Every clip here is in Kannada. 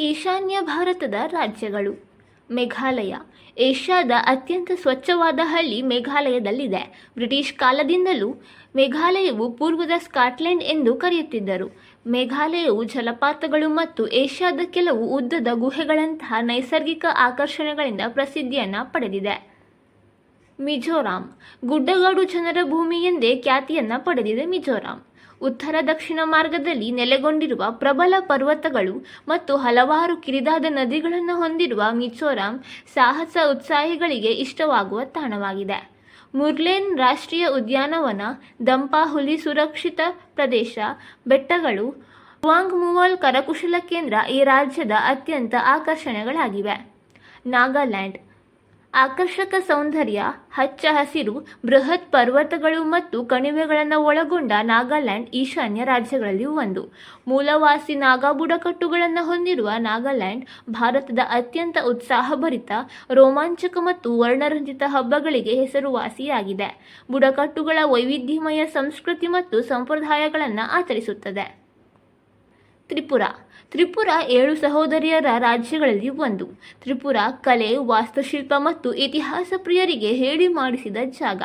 ಈಶಾನ್ಯ ಭಾರತದ ರಾಜ್ಯಗಳು. ಮೇಘಾಲಯ. ಏಷ್ಯಾದ ಅತ್ಯಂತ ಸ್ವಚ್ಛವಾದ ಹಳ್ಳಿ ಮೇಘಾಲಯದಲ್ಲಿದೆ. ಬ್ರಿಟಿಷ್ ಕಾಲದಿಂದಲೂ ಮೇಘಾಲಯವು ಪೂರ್ವದ ಸ್ಕಾಟ್ಲೆಂಡ್ ಎಂದು ಕರೆಯುತ್ತಿದ್ದರು. ಮೇಘಾಲಯವು ಜಲಪಾತಗಳು ಮತ್ತು ಏಷ್ಯಾದ ಕೆಲವು ಉದ್ದದ ಗುಹೆಗಳಂತಹ ನೈಸರ್ಗಿಕ ಆಕರ್ಷಣೆಗಳಿಂದ ಪ್ರಸಿದ್ಧಿಯನ್ನು ಪಡೆದಿದೆ. ಮಿಜೋರಾಂ. ಗುಡ್ಡಗಾಡು ಜನರ ಭೂಮಿ ಎಂದೇ ಖ್ಯಾತಿಯನ್ನು ಪಡೆದಿದೆ ಮಿಜೋರಾಂ. ಉತ್ತರ ದಕ್ಷಿಣ ಮಾರ್ಗದಲ್ಲಿ ನೆಲೆಗೊಂಡಿರುವ ಪ್ರಬಲ ಪರ್ವತಗಳು ಮತ್ತು ಹಲವಾರು ಕಿರಿದಾದ ನದಿಗಳನ್ನು ಹೊಂದಿರುವ ಮಿಜೋರಾಂ ಸಾಹಸ ಉತ್ಸಾಹಿಗಳಿಗೆ ಇಷ್ಟವಾಗುವ ತಾಣವಾಗಿದೆ. ಮುರ್ಲೇನ್ ರಾಷ್ಟ್ರೀಯ ಉದ್ಯಾನವನ, ದಂಪಾ ಹುಲಿ ಸುರಕ್ಷಿತ ಪ್ರದೇಶ, ಬೆಟ್ಟಗಳು, ವಾಂಗ್ಮುವಾಲ್ ಕರಕುಶಲ ಕೇಂದ್ರ ಈ ರಾಜ್ಯದ ಅತ್ಯಂತ ಆಕರ್ಷಣೆಗಳಾಗಿವೆ. ನಾಗಾಲ್ಯಾಂಡ್ ಆಕರ್ಷಕ ಸೌಂದರ್ಯ, ಹಚ್ಚ ಹಸಿರು, ಬೃಹತ್ ಪರ್ವತಗಳು ಮತ್ತು ಕಣಿವೆಗಳನ್ನು ಒಳಗೊಂಡ ನಾಗಾಲ್ಯಾಂಡ್ ಈಶಾನ್ಯ ರಾಜ್ಯಗಳಲ್ಲಿ ಒಂದು. ಮೂಲವಾಸಿ ನಾಗಾ ಬುಡಕಟ್ಟುಗಳನ್ನು ಹೊಂದಿರುವ ನಾಗಾಲ್ಯಾಂಡ್ ಭಾರತದ ಅತ್ಯಂತ ಉತ್ಸಾಹಭರಿತ, ರೋಮಾಂಚಕ ಮತ್ತು ವರ್ಣರಂಜಿತ ಹಬ್ಬಗಳಿಗೆ ಹೆಸರುವಾಸಿಯಾಗಿದೆ. ಬುಡಕಟ್ಟುಗಳ ವೈವಿಧ್ಯಮಯ ಸಂಸ್ಕೃತಿ ಮತ್ತು ಸಂಪ್ರದಾಯಗಳನ್ನು ಆಚರಿಸುತ್ತದೆ. ತ್ರಿಪುರ. ತ್ರಿಪುರ ಏಳು ಸಹೋದರಿಯರ ರಾಜ್ಯಗಳಲ್ಲಿ ಒಂದು. ತ್ರಿಪುರ ಕಲೆ, ವಾಸ್ತುಶಿಲ್ಪ ಮತ್ತು ಇತಿಹಾಸ ಪ್ರಿಯರಿಗೆ ಹೇಳಿ ಮಾಡಿಸಿದ ಜಾಗ.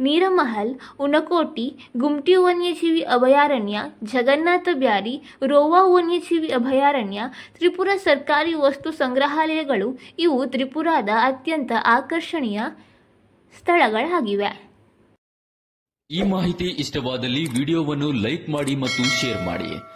ನೀರಮಹಲ್ ಉನಕೋಟಿ ಗುಮ್ಟಿ ವನ್ಯಜೀವಿ ಅಭಯಾರಣ್ಯ, ಜಗನ್ನಾಥ ಬ್ಯಾರಿ, ರೋವಾ ವನ್ಯಜೀವಿ ಅಭಯಾರಣ್ಯ, ತ್ರಿಪುರ ಸರ್ಕಾರಿ ವಸ್ತು ಸಂಗ್ರಹಾಲಯಗಳು ಇವು ತ್ರಿಪುರಾದ ಅತ್ಯಂತ ಆಕರ್ಷಣೀಯ ಸ್ಥಳಗಳಾಗಿವೆ. ಈ ಮಾಹಿತಿ ಇಷ್ಟವಾದಲ್ಲಿ ವಿಡಿಯೋವನ್ನು ಲೈಕ್ ಮಾಡಿ ಮತ್ತು ಶೇರ್ ಮಾಡಿ.